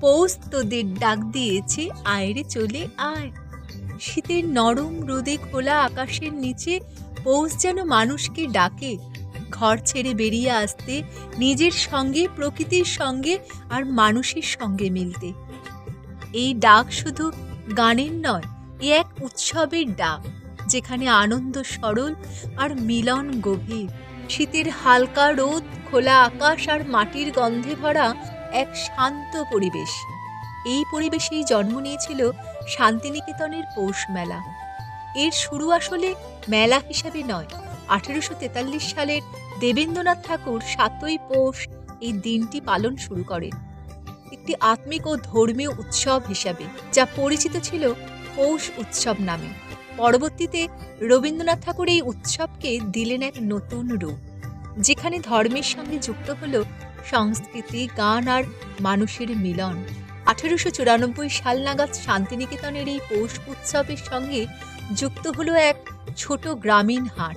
পৌষ তোদের ডাক দিয়েছে, আয়রে চলে আয়। শীতের নরম রোদে খোলা আকাশের নিচে পৌষ যেন মানুষকে ডাকে ঘর ছেড়ে বেরিয়ে আসতে, নিজের সঙ্গে, প্রকৃতির সঙ্গে আর মানুষের সঙ্গে মিলতে। এই ডাক শুধু গানের নয়, এ এক উৎসবের ডাক, যেখানে আনন্দ সরল আর মিলন গভীর। শীতের হালকা রোদ, খোলা আকাশ আর মাটির গন্ধে ভরা এক শান্ত পরিবেশ। এই পরিবেশেই জন্ম নিয়েছিল শান্তিনিকেতনের পৌষ মেলা। এর শুরু আসলে মেলা হিসাবে নয়। আঠেরোশো তেতাল্লিশ সালের দেবেন্দ্রনাথ ঠাকুর সাতই পৌষ এই দিনটি পালন শুরু করেন। একটি আত্মিক ও ধর্মীয় উৎসব হিসাবে, যা পরিচিত ছিল পৌষ উৎসব নামে। পরবর্তীতে রবীন্দ্রনাথ ঠাকুর এই উৎসবকে দিলেন এক নতুন রূপ। যেখানে ধর্মের সঙ্গে যুক্ত হল সংস্কৃতি, গান আর মানুষের মিলন। আঠেরোশো চুরানব্বই সাল নাগাদ শান্তিনিকেতনের এই পৌষ উৎসবের সঙ্গে যুক্ত হলো এক ছোট গ্রামীণ হাট।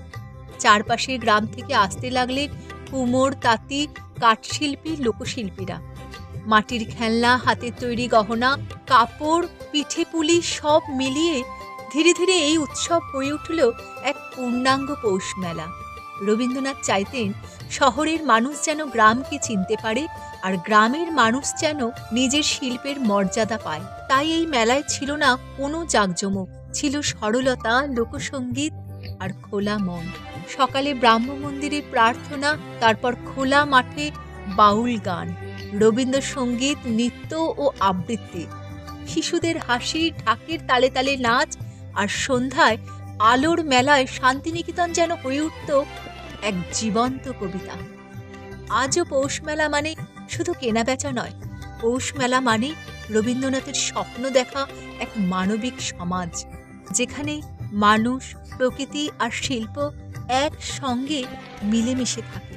চারপাশের গ্রাম থেকে আসতে লাগলেন কুমোর, তাঁতি, কাঠশিল্পী, লোকশিল্পীরা। মাটির খেলনা, হাতের তৈরি গহনা, কাপড়, পিঠে পুলি সব মিলিয়ে ধীরে ধীরে এই উৎসব হয়ে উঠল এক পূর্ণাঙ্গ পৌষ মেলা। রবীন্দ্রনাথ চাইতেন, শহরের মানুষ যেন গ্রামকে চিনতে পারে আর গ্রামের মানুষ যেন নিজের শিল্পের মর্যাদা পায়। তাই এই মেলায় ছিল না কোনো জাঁকজমক, ছিল সরলতা লোকসঙ্গীত আর খোলা মন। সকালে ব্রাহ্ম মন্দিরে প্রার্থনা, তারপর খোলা মাঠে বাউল গান রবীন্দ্রসঙ্গীত নৃত্য ও আবৃত্তি। শিশুদের হাসি, ঢাকের তালে তালে নাচ আর সন্ধ্যায় আলোর মেলায় শান্তিনিকেতন যেন হয়ে উঠত এক জীবন্ত কবিতা। আজও পৌষ মেলা মানে শুধু কেনাবেচা নয়, পৌষ মেলা মানে রবীন্দ্রনাথের স্বপ্ন দেখা এক মানবিক সমাজ, যেখানে মানুষ, প্রকৃতি আর শিল্প একসঙ্গে মিলেমিশে থাকে।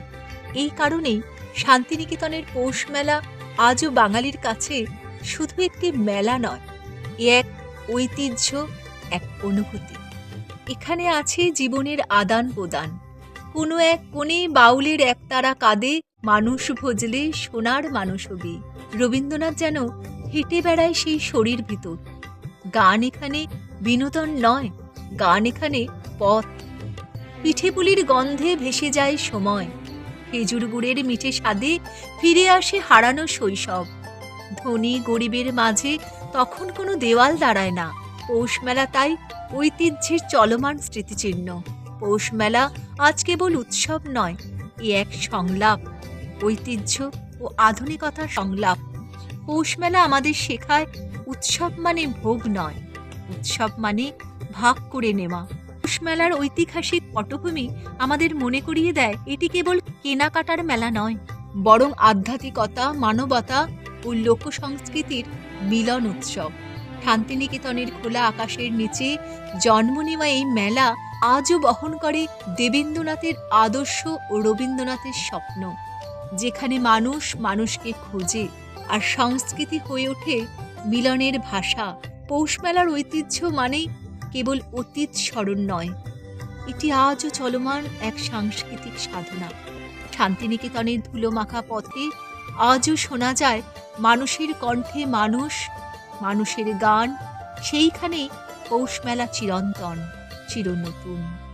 এই কারণেই শান্তিনিকেতনের পৌষ মেলা আজও বাঙালির কাছে শুধু একটি মেলা নয়, এ এক ঐতিহ্য, এক অনুভূতি। এখানে আছে জীবনের আদান প্রদান। কোনো এক কোণে বাউলের একতারা কাঁদে, মানুষ ভজলে সোনার মানুষ হবি। রবীন্দ্রনাথ যেন হেঁটে বেড়ায় সেই শরীর ভিতর। গান এখানে বিনোদন নয়, গান এখানে পথ। পিঠেপুলির গন্ধে ভেসে যায় সময়। খেজুর গুড়ের মিঠে স্বাদে ফিরে আসে হারানো শৈশব। ধনী গরিবের মাঝে তখন কোনো দেওয়াল দাঁড়ায় না। পৌষ মেলা তাই ঐতিহ্যের চলমান স্মৃতিচিহ্ন। পৌষ মেলা আজ কেবল উৎসব নয়, এ এক সংলাপ। ঐতিহ্য ও আধুনিকতার সংলাপ। পৌষ মেলা আমাদের শেখায় উৎসব মানে ভোগ নয়, উৎসব মানে ভাগ করে নেওয়া। পৌষ মেলার ঐতিহাসিক পটভূমি আমাদের মনে করিয়ে দেয় এটি কেবল কেনাকাটার মেলা নয়, বরং আধ্যাত্মিকতা, মানবতা ও লোক সংস্কৃতির মিলন উৎসব। শান্তিনিকেতনের খোলা আকাশের নিচে জন্ম নেওয়া এই মেলা আজও বহন করে দেবেন্দ্রনাথের আদর্শ ও রবীন্দ্রনাথের স্বপ্ন, যেখানে মানুষ মানুষকে খোঁজে আর সংস্কৃতি হয়ে ওঠে মিলনের ভাষা। পৌষ মেলার ঐতিহ্য মানেই কেবল অতীত স্মরণ নয়, এটি আজও চলমান এক সাংস্কৃতিক সাধনা। শান্তিনিকেতনের ধুলোমাখা পথে আজও শোনা যায় মানুষের কণ্ঠে মানুষ মানুষের গান সেইখানে পৌষ মেলা চিরন্তন চিরনতুন।